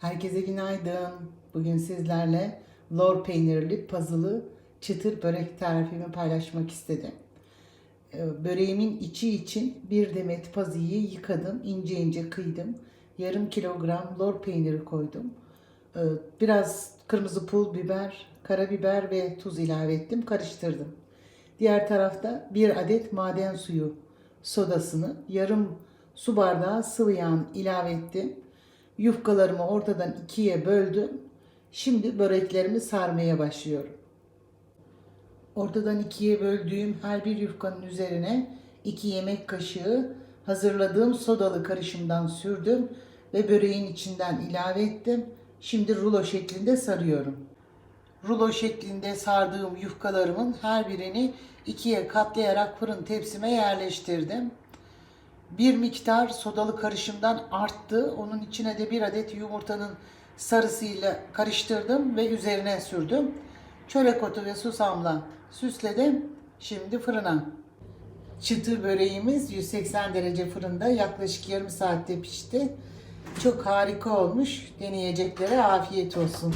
Herkese günaydın. Bugün sizlerle lor peynirli pazılı çıtır börek tarifimi paylaşmak istedim. Ee, Böreğimin içi için bir demet pazıyı yıkadım, ince ince kıydım. Yarım kilogram lor peyniri koydum. Ee, Biraz kırmızı pul biber, karabiber ve tuz ilave ettim, karıştırdım. Diğer tarafta bir adet maden suyu sodasını yarım su bardağı sıvı yağ ilave ettim. Yufkalarımı ortadan ikiye böldüm. Şimdi böreklerimi sarmaya başlıyorum. Ortadan ikiye böldüğüm her bir yufkanın üzerine 2 yemek kaşığı hazırladığım sodalı karışımdan sürdüm ve böreğin içinden ilave ettim. Şimdi rulo şeklinde sarıyorum. Rulo şeklinde sardığım yufkalarımın her birini ikiye katlayarak fırın tepsime yerleştirdim. Bir miktar sodalı karışımdan arttı. Onun içine de bir adet yumurtanın sarısıyla karıştırdım ve üzerine sürdüm. Çörek otu ve susamla süsledim. Şimdi fırına. Çıtır böreğimiz 180 derece fırında yaklaşık yarım saatte pişti. Çok harika olmuş. Deneyeceklere afiyet olsun.